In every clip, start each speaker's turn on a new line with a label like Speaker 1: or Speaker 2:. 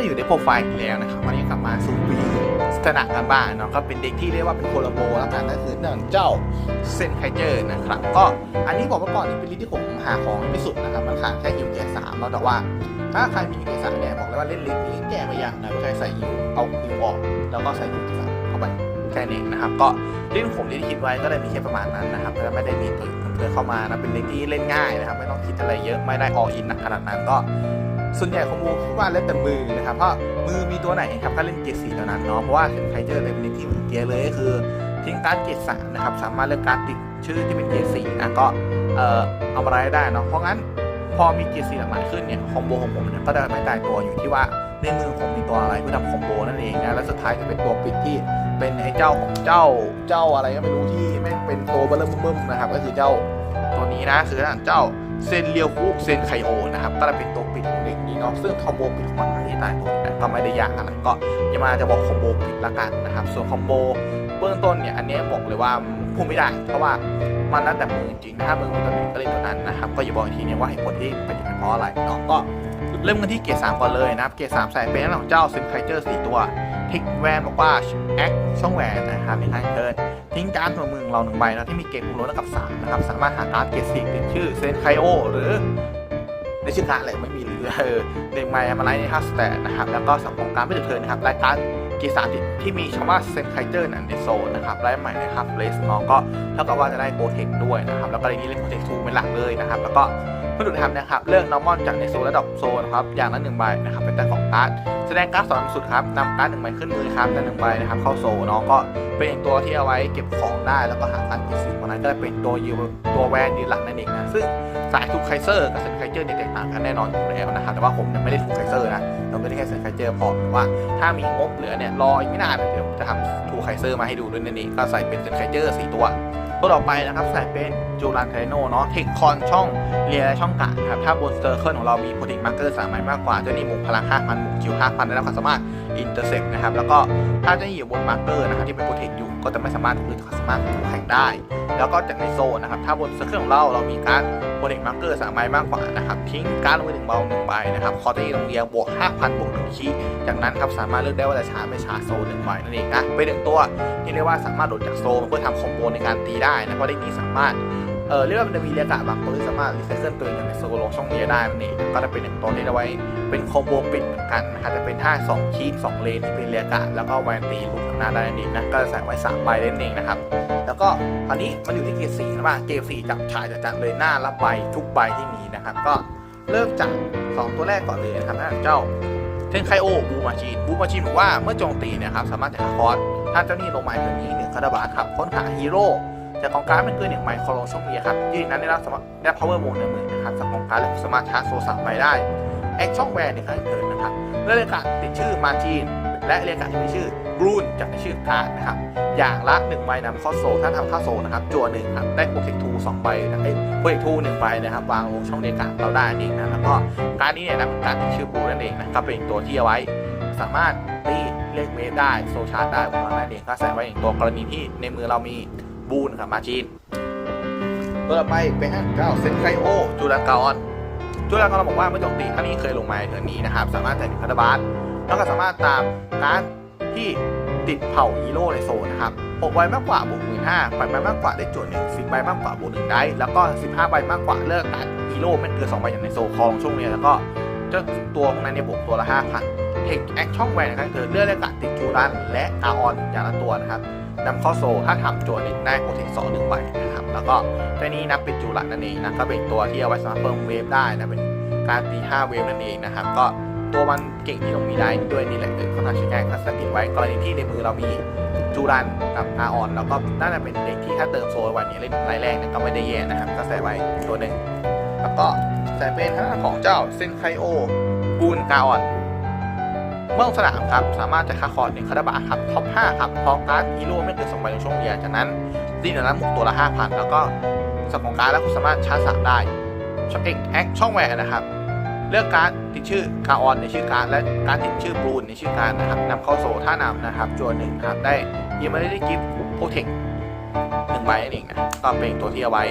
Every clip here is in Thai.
Speaker 1: ก็อยู่ในโปรไฟล์อีกแล้วนะครับวันนี้กลับมาสู่วีสถานะกันบ้างเนาะก็เป็นเด็กที่เรียกว่าเป็นโคลโบแล้วกันก็คือเนื่องเจ้าเซนไคเจอร์นะครับ ก็อันนี้บอกว่าก่อนนี่เป็นลิที่ผมหาของไม่สุดนะครับมันขาดแค่ฮิวเกียร์สามเนาะแต่ว่า ถ้าใครมีฮิวเกียร์สามเนี่ยบอกเลยว่าเล่นลิสต์นี้แก้ไม่ยากนะแค่ใส่ฮิวเอาฮิวออก แล้วก็ใส่ฮิวเกียร์สามเข้าไปแค่นี้นะครับ ก็เลิสต์ของผมที่คิดไว้ก็เลยมีแค่ประมาณนั้นนะครับแล้วไม่ได้มีตัวอื่นเพิ่มเข้ามานะเป็นลิสต์ที่เล่นง่ายนะครับ ไม่ต้องคิดอะไรเยอะไม่ได้อออินหนักขนาดนั้นก็ ส่วนใหญ่ของมูคิดว่าเล่นแต่มือนะครับ เพราะมือมีตัวไหนครับก็เล่นเกียร์สี่เท่านั้นเนาะ เพราะว่าเห็นใครเจอในเป็นที่เหมือนเกียร์เลยก็คือทิ้งการดเกียร์สามนะครับ สามารถเลือกการดติดชื่อที่เป็นเกียร์สี่นะก็เอ่อเอามาได้ได้เนาะ เพราะงั้นพอมีเกียร์สี่หลากหลายขึ้นเนี่ยคอมโบของผมเนี่ยก็จะไม่ตายตัวอยู่ที่ว่าในมือผมมีตัวอะไรเพื่อทำคอมโบนั่นเองนะและสุดท้ายจะเป็นตัวปิดที่เป็นไอ้เจ้าของเจ้าเจ้าอะไรก็ไม่รู้ที่ไม่งเป็นตัวเบลเบิ่มๆนะครับก็คือเจ้าตัวนี้นะคือเจ้า เซนเรียวคุเซนไคโอนะครับก็จะเป็นตัวปิดของเด็กนี้เนาะซึ่งคอมโบปิดของมันที่ตายตัวแต่ก็ไม่ได้ยากอะไรก็ยังมาจะบอกคอมโบปิดละกันนะครับ ส่วนคอมโบเบื้องต้นเนี่ยอันนี้บอกเลยว่าพูดไม่ได้ เพราะว่ามันแล้วแต่มือจริงถ้ามือมันตัวไหนก็เล่นตัวนั้นนะครับก็อย่าบอกทีนึงว่าเหตุผลที่เป็นเพราะอะไรเนาะก็เริ่มกันที่เกียร์สามก่อนเลยนะครับ เกียร์สามใส่เป็นของเจ้าเซนไคเจอร์สี่ตัวทิกแวนบอกว่าแอคช่องแหวนนะครับในทางเทิร์น ทิ้งการ์ดตัวมือของเราหนึ่งใบนะที่มีเกรดคูณลดกับสามนะครับสามารถหาการ์ดเกรดสี่ติดชื่อเซนไคโอหรือในชื่อการ์ดอะไรไม่มีหรือเด็กใหม่มาไลท์ในฮัสแตนะครับแล้วก็สังคมการไม่ถึงเธอนะครับรายการ กรดสามติที่มีคำว่าเซนไคเจอร์นันในโซนนะครับไลท์ใหม่นะครับเลสน้องก็เท่ากับว่าจะได้โปรเทคด้วยนะครับ แล้วก็ในนี้เล่นโปรเทคทูเป็นหลักเลยนะครับ แล้วก็พื่อดูทำนะครับเลือกนอร์มอนจากในโซนและดอกโซนครับอย่างละหนึ่งใบนะครับเป็นแต่ของการ์ดแสดงการ์ดสองสุดครับนำการ์ดหนึ่งใบขึ้นมือครับและหนึ่งใบนะครับเข้าโซเนาะก็เป็นอีกตัวที่เอาไว้เก็บของได้แล้วก็หาการก็บสิ่งพวกนั้นก็จะเป็นตัวยูตัวแวนยืนหลักนั่นเองนะซึ่งสายทูไคเซอร์กับเซนไคเจอร์เนี่ยแตกต่างกันแน่นอนอยู่แล้วนะครับแต่ว่าผมเนี่ยไม่ได้ทูไคเซอร์นะเราไม่ได้แค่เซนไคเจอร์พอว่าถ้ามีงบเหลือเนี่ยรออีกไม่นานเดี๋ยวจะทำทูไคเซอร์มาให้ดูด้วยนั่นเองก็ใส่เป็นเซนไคเจอร์สี่ตัวตัวต่อไปนะครับใส่เป็น จูรันไคโนเนาะเทคคอนช่องเรียและช่องกะครับถ้าบนเซอร์เคิลของเรามีโปรติกมาร์เกอร์สามใบมากกว่าจะนี่หมุกพลัง5,000หมุกคิว5,000ได้รับความสามารถอินเตอร์เซ็ปนะครับแล้วก็ถ้าจะอยู่บนมาร์เกอร์นะครับที่เป็นโปรเทคอยู่ก็จะไม่สามารถถูกความสามารถถูกแข่งได้ แล้วก็จากในโซนนะครับถ้าบนเซอร์เคิลของเราเรามีการโปรเทคมาร์เกอร์สามใบมากกว่านะครับทิ้งการลงไปหนึ่งเบาหนึ่งใบนะครับคอตีโรงเรียนบวก5,000บวกหนึ่งคีจากนั้นครับสามารถเลือกได้ว่าจะชาไม่ชาโซนหนึ่งใบนั่นเองนะเป็นหนึ่งตัวที่เรียกว่าสามารถโดดจากโซนเพื่อทำคอมโบในการตีได้นะเพราะเด็กนี้สามารถ เออเรียกว่ามันจะมีเรียกะบางตัวที่สามารถรีไซเคิลตัวเองจากในโซนลช่องเรียได้นั่นเองก็จะเป็นหนึ่งตัวที่เอาไว้เป็นคอมโบปิดเหมือนกันนะครับจะเป็นท่า2คีย์2เลนที่เป็นเรียกะแล้วก็แวนตีลูกข้างหน้าได้นั่นเองนะก็จะใส่ไว้3ใบนั่นเองนะครับแล้วก็ตอนนี้มันอยู่ที่เกรดสี่นะว่าเกรดสี่จับฉายจัดเลยหน้ารับใบทุกใบที่มีนะครับก็เริ่มจากสองตัวแรกก่อนเลยนะครับนั่นเจ้าเทนไคโอบูมาชีนบูมาชีนบอกว่าเมื่อโจมตีเนะครับสามารถจะคอร์สถ้าเจ้าหนี้ลงม้ตัวนี้หนึ่งคาราบาครับค้นหาฮีโร่ จากกองการดเป็นเกินหนึ่งไม้คอลงช่องเรียครับยืนนั้นได้รับสมได้รับ power โมงหนึ่งหมื่นนะครับจากกองการดและสามารถชาร์จโซสามใบได้แอคช่องแวนในครั้งเกินนะครับเลือกเรียการติดชื่อมาจีน และเรียกการที่มีชื่อบรูนจากในชื่อการ์ดนะครับอย่างละหนึ่งใบนำข้าโซถ้าทำข้าโซนะครับจั่วหนึ่งครับได้โปรเทคทูสองใบนะไอ้โปรเทคทูหนึ่งใบนะครับวางลงช่องเรียกการเราได้นั่นเองนะแล้วก็การดนี้เนี่ยนะเป็นการติดชื่อบรูนนั่นเองนะก็เป็นตัวที่เอาไว้สามารถตีเลขเวฟได้โซชาร์จได้ของเรานั่นเองก็ใส่ไว้อย่างตัวกรณีที่ในมือเรามี บูนกับมาจีนตัวต่อไปเป็นเจ้าเซนไคโอจูรากาออนจูรากาออนบอกว่าเมื่อจมตีครั้งนี้เคยลงมาในเทอนนี้นะครับ สามารถใส่ถึงคาร์บาสแล้วก็สามารถตามการดที่ติดเผ่าฮีโร่ในโซนนะครับ6ใบมากกว่าบวกหมื่นห้าใบมากกว่าได้จวดหนึ่งสิบใบมากกว่าบวกหนึ่งได้ แล้วก็สิบห้าใบมากกว่าเลิกการฮีโร่ไม่เกินสองใบอย่างในโซคองช่วงนี้แล้วก็เจ้าตัวพวกนั้นเนี่ยบวกตัวละห้าพัน เทคแอคช่องแหวนนะครับคือเลือกเรียกการติจูรัน และอาออนอย่างละตัวนะครับนำเข้าโซลถ้าทำจวนนี้ได้โปรเทคสองหนึ่งใบนะครับ แล้วก็ตัวนี้นับเป็นจูรันนั่นเองนะก็เป็นตัวที่เอาไว้สามารถเพิ่มเวฟได้นะเป็นการตี5เวฟนั่นเองนะครับ ก็ตัวมันเก่งที่ตรงนี้ได้ด้วยนี่แหละคือเขาทำใช้แก้ก็สกิดไว้กรณีที่ในมือเรามีจูรันกับอาออนแล้วก็น่าจะเป็นเด็กที่ถ้าเติมโซลวันนี้เล่นรายแรกเนี่ยก็ไม่ได้แย่นะครับ ก็ใส่ไว้ตัวหนึ่งแล้วก็ใส่เป็นทางด้าของเจ้าเซนไคโอบูนกาออน มื่อลงสนามครับสามารถจะคาคอร์ดหนึ่งคาราบาครับท็อป5ครับทองการ์ดฮีโร่ไม่เกิน2ใบในช่วงเรียนจากนั้นดีเหนือนั้นหมุกตัวละ5,000 แล้วก็สับของการ์ดแล้วคุณสามารถชาร์จสามได้ช่องเอ็กแอคช่องแหวนนะครับ เลือกการ์ดติดชื่อกาออนในชื่อการ์ดและการดติดชื่อบลูนในชื่อการ์ดนะครับนำเข้าโซ่ท่านำนะครับจวนหนึ่งครับได้ยังไม่ได้กิฟต์โปรเทคหนึ่งใบนั่นเองนะก็เป็นตัวที่เอาไว้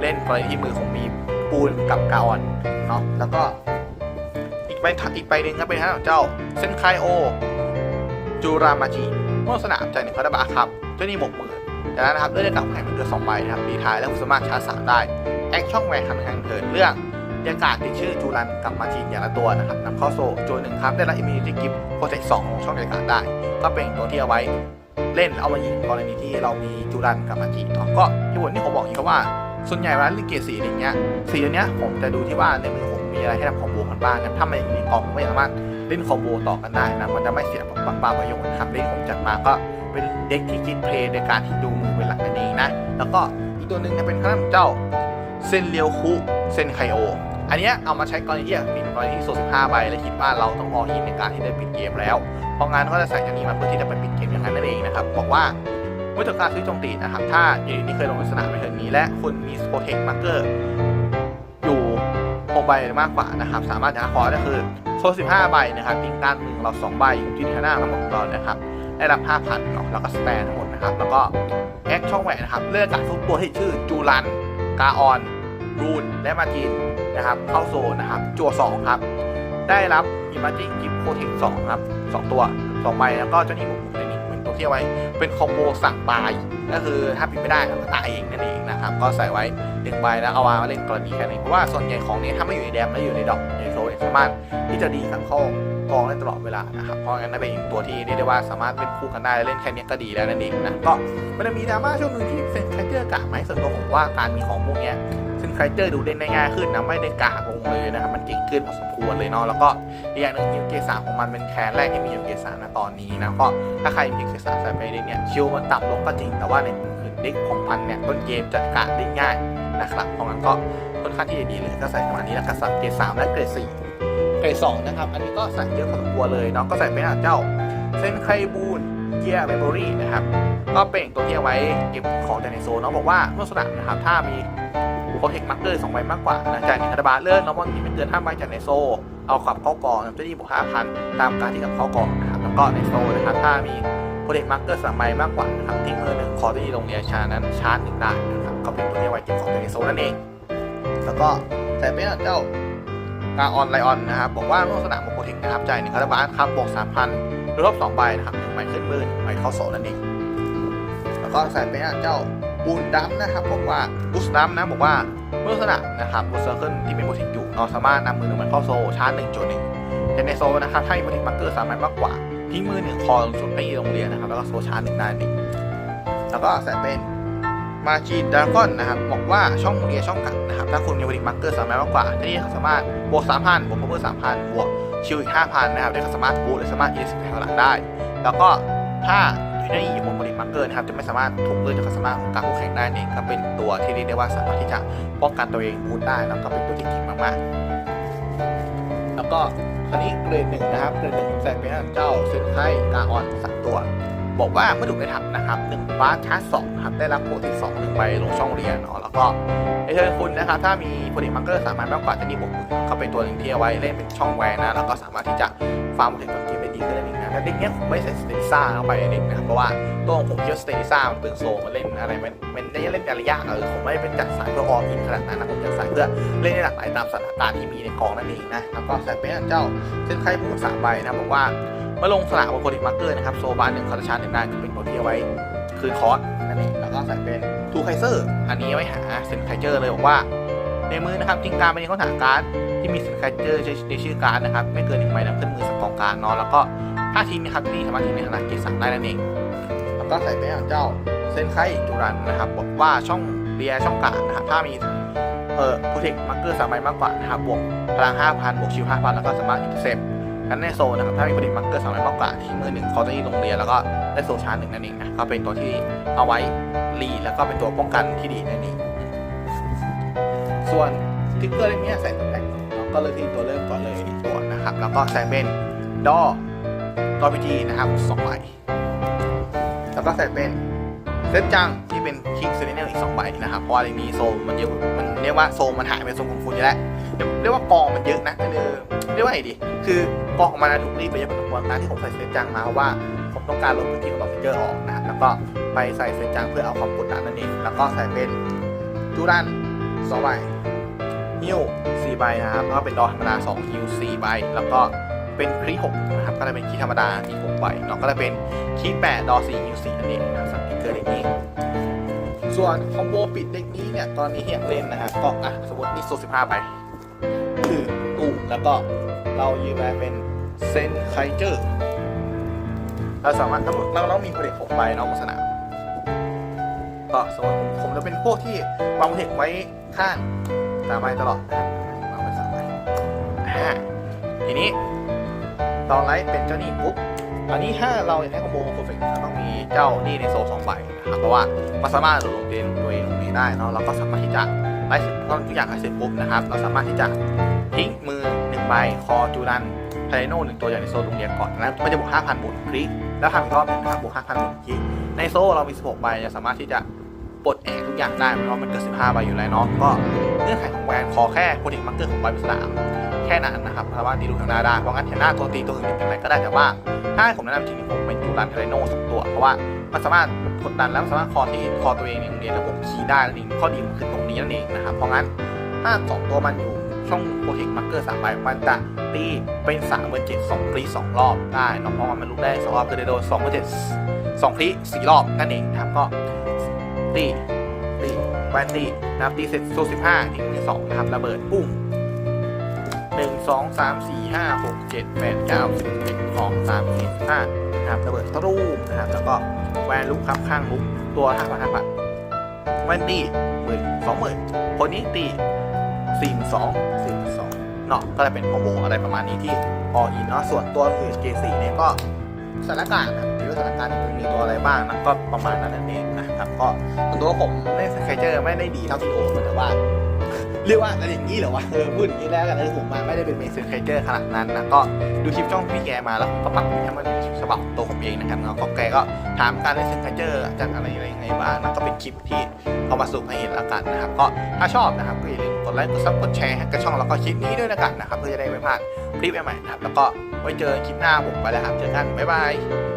Speaker 1: เล่นกรณีที่มือของมีปูนกับกาออนเนาะแล้วก็ ไปถัดอีกไปหนึ่งก็เป็นทางด้านของเจ้าเซนไคโอจูรามาจิเมื่อสนาจ่ายหนึ่งคาราบาครับเจ้านี่บกมือจากนั้นนะครับเลือกได้กลับแข่งมันเกิดสองใบนะครับปีท้ายแล้วคุณสามารถชาร์จสามได้แอคช่องแหวนคันแข่งเทิร์นเรื่องยากาศติดชื่อจูรันกับมาจิอย่างละตัวนะครับนำเข้าโซ่โจหนึ่งครับได้รับอิมมินิตี้กิฟต์โปรเทคสองของช่องยากาศได้ ก็เป็นตัวที่เอาไว้เล่นเอามายิงกรณีที่เรามีจูรันกับมาจิเนาะก็ที่ผมที่ผมบอกอย่างนี้ครับว่าส่วนใหญ่เวลาเล่นเกสีอะไรเงี้ยสีตัวเนี้ยผมจะดูที่ว่าในมือผมมีอะไรให้ทำคอมโบ กันบ้างนะถ้ามันอยู่ในกองไม่สามารถเล่นคอมโบต่อกันได้นะมันจะไม่เสียปเปาประโยชน์นะครับเล่นผมจัดมาก็เป็นเด็กที่คิดเพลย์ในการที่ดูมือเป็นหลักนั่นเองนะ แล้วก็อีกตัวหนึ่งจะเป็นข้างเจ้าเซนเรียวคุเซนไคโออันนี้เอามาใช้กรณีที่ปิดกรณีที่โซ15ใบและคิดว่าเราต้องรอหินในการที่จะปิดเกมแล้ว เพราะงั้นก็จะใส่อย่างนี้มาเพื่อที่จะไปปิดเกมอย่างนั้นนั่นเองนะครับบอกว่าเมื่อจบการซื้อโจมตีนะครับถ้าอยู่ดีๆเคยลงในสนามในเทินนี้และคุณมีโปรเทคมาร์เกอร์ ใบมากกว่านะครับ สามารถจะคอได้คือโซ่15 ใบนะครับติ้งการมือเรา 2 ใบอยู่ที่หน้าทั้งหมดของเรานะครับ ได้รับ 5,000เนาะแล้วก็สแปนทั้งหมดนะครับ แล้วก็แอคช่องแหวนนะครับ เลือกจากทุกตัวที่ชื่อจูรัน กาออน รูน และมาจินนะครับ เข้าโซนนะครับ จัว2ครับ ได้รับอิมาจิกิฟโปรเทค2ครับ 2 ตัว2ใบแล้วก็เจ้าหนี้บวกหนึ่งในนี้ เที่เอาไว้ เป็นคอมโบสั่งตาย ก็คือถ้าปิดไม่ได้ก็ตายเองนั่นเองนะครับ ก็ใส่ไว้หนึ่งใบแล้วเอามาเล่นกรณีแค่นี้เพราะว่าส่วนใหญ่ของนี้ถ้าไม่อยู่ในแดมแล้วอยู่ในดอกในโซนสามารถที่จะดีกับเข้ากองได้ตลอดเวลานะครับ เพราะงั้นนั่นเป็นตัวที่เรียกได้ว่าสามารถเล่นคู่กันได้เล่นแค่นี้ก็ดีแล้วนั่นเองนะ ก็มันจะมีดราม่าช่วงหนึ่งที่เซนไคเจอร์กะไหมส่วนตัวผมว่าการมีของพวกนี้เซนไคเจอร์ดูเล่นได้ง่ายขึ้นนะไม่ได้กะลง เลยนะครับมันเก่งขึ้นพอสมควรเลยเนาะแล้วก็อีกอย่างหนึ่งยูเกสาของมันเป็นแคนแรกที่มียูเกสาณตอนนี้นะก็ถ้าใครมีเกสาใส่ไปเด็กเนี่ยชิวมันต่ำลงก็จริงแต่ว่าในมือเด็กของพันเนี่ยต้นเกมจัดการได้ง่ายนะครับเพราะงั้นก็ค่อนข้างที่จะดีเลยก็ใส่ประมาณนี้แล้วก็สับเกรดสามและเกรดสี่เกรดสองนะครับอันนี้ก็ใส่เยอะพอสมควรเลยเนาะก็ใส่เป็นเจ้าเส้นไคบูน เกียร์เมมโมรี่นะครับก็เป็นตัวที่เอาไว้เก็บของจากในโซนเนาะบอกว่าเมื่อสนามนะครับถ้ามีโปรเทคมาร์เกอร์สองใบมากกว่านะจากนิคาราบาเลื่อนน้องบอลที่ไม่เกินห้าใบจากในโซ เอาขับเข้ากองนะจะดีบวกห้าพันตามการที่ขับเข้ากองนะครับแล้วก็ในโซนะครับถ้ามีโปรเจกต์มาร์เกอร์สามใบมากกว่านะครับทิ้งมือหนึ่งคอที่โรงเรียชานั้นชาร์จหนึ่งได้นะครับก็เป็นตัวที่ไว้เก็บของในโซนนั่นเอง แล้วก็ใส่เป็นเจ้ากาออนไลออนนะครับบอกว่าเมื่อสนามโปรเทคนะครับจ่ายหนึ่งคาราบาครับบวกสามพัน รอบสองใบนะครับหนึ่งใบขึ้นมือนึ่งใบเข้าโซนนั่นเองแล้วก็ใส่เป็นเจ้าบูนดัมนะครับบอกว่าบูสดัมนะบอกว่าเมื่อสนามนะครับบูสเซอร์เคิลที่เป็นโปรเทคอยู่เราสามารถนำมือหนึ่งมันเข้าโซชาร์จหนึ่งจุดหนึ่งแต่ในโซนนะครับถ้ามีโปรเทคมาร์เกอร์สามใบมากกว่าทิ้งมือหนึ่งคอลงสุดไปโรงเรียนนะครับแล้วก็โซชาร์หนึ่งได้นี่แล้วก็ใส่เป็นมาจีดากอนนะครับบอกว่าช่องเรียนช่องกัดนะครับถ้าคุณมีบริมาร์เกอร์สามารถมากกว่าที่นี่สามารถบวกสามพันบวกพาวเวอร์สามพันบวก ชิลอีก 5,000 นะครับได้เขาสามารถบูทและสามารถอีสแถวหลังได้ แล้วก็ถ้าอยู่ในอยู่บนบริมาร์เกอร์นะครับจะไม่สามารถถูกเลื่อนจากความสามารถของการคู่แข่งได้นี่ก็เป็นตัวที่เรียกได้ว่าสามารถที่จะป้องกันตัวเองบูทได้แล้วก็เป็นตัวที่เก่งมากๆ แล้วก็คราวนี้เกรดหนึ่งนะครับเกรดหนึ่งแสงเป็นเจ้าเซนไคกาออนสามตัว บอกว่าเมื่อถูกได้ทับนะครับหนึ่งบาสชาร์จสองครับได้รับโปรตีสองหนึ่งใบลงช่องเรียนเนาะแล้วก็ในเทิร์คุณนะครับถ้ามีโปรตีมาร์เกอร์สามารถมากกว่าจะมีบวกหนึ่งก็เป็นตัวหนึ่งที่เอาไว้เล่นเป็นช่องแวนนะแล้วก็สามารถที่จะฟาร์มโปรตีกับเกมได้ดีขึ้นนั่นเองนะแต่เด็กเนี้ยผมไม่ใส่สเตติซ่าเข้าไปเด็กนะครับเพราะว่าตัวของผมคิดว่าสเตติซ่ามันเปลืองโซมาเล่นอะไรมันมันได้เล่นอะไรยากเออผมไม่เป็นจัดสายเพื่อออกินขนาดนั้นนะผมจัดสายเพื่อเล่นได้หลากหลายตามสถานการณ์ที่มีในกองนั่นเองนะแล้วก็ใส่เป็นเจ้าเส้นไข่บูสามใบนะบอกว่า มื่อลงสนามบนโปรติมาร์เกอร์นะครับโซบาหนึ่งคาร์ชาร์หนึ่งได้คือเป็นตัวที่เอาไว้คืนคอร์สนั่นเองแล้วก็ใส่เป็นทูไคเซอร์อันนี้ไว้หาเซนไคเจอร์เลยบอกว่า ในมือนะครับทิ้งการไปในข้อหาการ์ดที่มีเซนไคเจอร์ในชื่อการ์ดนะครับไม่เกินหนึ่งใบนะขึ้นมือสักกองการเนาะแล้วก็ถ้าทิ้งนะครับที่นี่สามารถทิ้งในขนาดเกสามได้นั่นเองแล้วก็ใส่เป็นองเจ้าเซนไคจูรันนะครับบอกว่าช่องเรียช่องกางนะครับถ้ามีเอ่อโปรเทคมาร์เกอร์สามใบมากกว่านะครับบวกพลัง5,000บวกชิว5,000แล้วก็สามารถอินเตอร์เซป กันในโซนนะครับถ้ามีประเด็นมาร์เกอร์สามร้อยมากกว่าที่มือหนึ่งเขาจะที่โรงเรียนแล้วก็ได้โซชาร์หนึ่งนั่นเองนะก็เป็นตัวที่เอาไว้รีแล้วก็เป็นตัวป้องกันที่ดีนั่นเองส่วนทิกเกอร์เล่มนี้ใส่ตำแหน่งเราก็เลยที่ตัวเริ่มก่อนเลยตัวนะครับ แล้วก็ใส่เป็นดอดอพีจีนะครับสองใบแล้วก็ใส่เป็นเซตจังที่เป็นคิงเซนเนลอีกสองใบนะครับเพราะว่าในนี้โซมันเยอะมัน เรียกว่าโซนมันหายไปโซนของคุณอยู่แล้วเรียกว่ากองมันเยอะนะเออเรียกว่าไงดี คือกองของมันถูกรีบไปเยอะพอสมควรการที่ผมใส่เซนจังมาเพราะว่าผมต้องการลดพื้นที่ของตัวฟิกเกอร์ออกนะแล้วก็ไปใส่เซนจังเพื่อเอาความกดดันนั่นเองแล้วก็ใส่เป็นจูรันสองใบฮิว4ใบนะครับแล้วก็เป็นดอธรรมดา2ฮิว4ใบแล้วก็เป็นครี6นะครับก็จะเป็นคีธรรมดาอีก6ใบเนาะก็จะเป็นคีย์8ดอ4ฮิว4นั่นเองนะสัติ๊กเกอร์เด็กนี้ ส่วนคอมโบปิดเด็กนี้เนี่ย ตอนนี้อยากเล่นนะครับก็อะสมมตินี่โซ15ไปคือตู้แล้วก็เรายืมมาเป็นเซนไคเจอร์เราสามารถต้องเราต้องมีโปรเจกใบเนาะสนามก็สมมติผมจะเป็นพวกที่วางโปรเจกต์ไว้ข้างสามใบตลอดนะครับวางไว้สามใบอ่าทีนี้ตอนไลท์เป็นเจ้าหนี้ปุ๊บอันนี้ถ้าเราอยากให้คอมโบเพอร์เฟกต์เราต้องมีเจ้าหนี้ในโซลสองใบนะ เพราะว่ามันสามารถลงเกมตัวเองตรงนี้ได้เนาะเราก็สามารถที่จะไล่ก็ทุกอย่างให้เสร็จปุ๊บนะครับ เราสามารถที่จะทิ้งมือหนึ่งใบคอจูรันไทโน่หนึ่งตัวอย่างในโซนโรงเรียนก่อนนะมันจะบวก5,000บุญคลิกแล้วทำอีกรอบหนึ่งนะครับบวก5,000บุญคลิกในโซ่เรามี 16 ใบจะสามารถที่จะ ปลดแอกทุกอย่างได้เพราะมันเกิด 15ใบอยู่แล้วเนาะก็เงื่อนไขของแวนขอแค่โปรเทคมักเกอร์ของใบบนสนามแค่นั้นนะครับสามารถตีลูกทางหน้าได้เพราะงั้นแถวหน้าตัวตีตัวอื่นเป็นอะไรก็ได้แต่ว่าถ้าผมแนะนำจริงผมเป็นจูรันเทเลโนสองตัวเพราะว่ามันสามารถกดดันแล้วสามารถคอที่คอตัวเองในโรงเรียนแล้วผมคีย์ได้นั่นเองข้อดีมันคือตรงนี้นั่นเองนะครับเพราะงั้นถ้าสองตัวมันอยู่ช่องโปรเทคมักเกอร์สามใบมันจะตีเป็นสามเบอร์เจ็ดสองฟรีสองรอบได้เนาะเพราะว่ามันลุกได้สองรอบก็เลโดสองเบอร์เจ็ดสองคลิสี่รอบนั่นเองนะครับก็ ตีตีแวนตีนะครับตีเสร็จโซ่สิบห้าทิ้งมือสองนะครับระเบิดปุ้งหนึ่งสองสามสี่ห้าหกเจ็ดแปดเก้าสิบเอ็ดสองสามสี่ห้านะครับระเบิดตรูมนะครับ แล้วก็แวนลุกครับข้างลุกตัวห้าพันห้าพันแวนตีหมื่นสองหมื่นคนนี้ตีสี่สองสี่สองเนาะก็จะเป็นโปรโมอะไรประมาณนี้ที่ออินเนาะส่วนตัวอื่นเกสี่เนี่ยก็สถานการณ์นะ หรือว่าสถานการณ์มันมีตัวอะไรบ้างนะก็ประมาณนั้นนั่นเองนะครับก็ตัวผมเล่นสไคเจอร์ไม่ได้ดีเท่าที่โอแต่ว่าเรียกว่าอะไรอย่างนี้เหรอวะเออพูดอย่างนี้แล้วกันเออผมมาไม่ได้เป็นเมสไคเจอร์ขนาดนั้นนะก็ดูคลิปช่องพี่แกมาแล้วก็ปรับให้มันฉบับตัวผมเองนะครับแล้วก็แกก็ถามการเล่นสไคเจอร์จากอะไรอะไรยังไงบ้างนะก็เป็นคลิปที่เอามาสรุปให้เห็นแล้วกันนะครับก็ถ้าชอบนะครับก็อย่าลืมกดไลค์กดซับกดแชร์ให้กับช่องแล้วก็คลิปนี้ด้วยนะกันนะครับเพื่อจะได้ไม่พลาดคลิปใหม่ๆนะครับแล้วก็ไว้เจอคลิปหน้าผมไปแล้วครับเจอกันบ๊ายบาย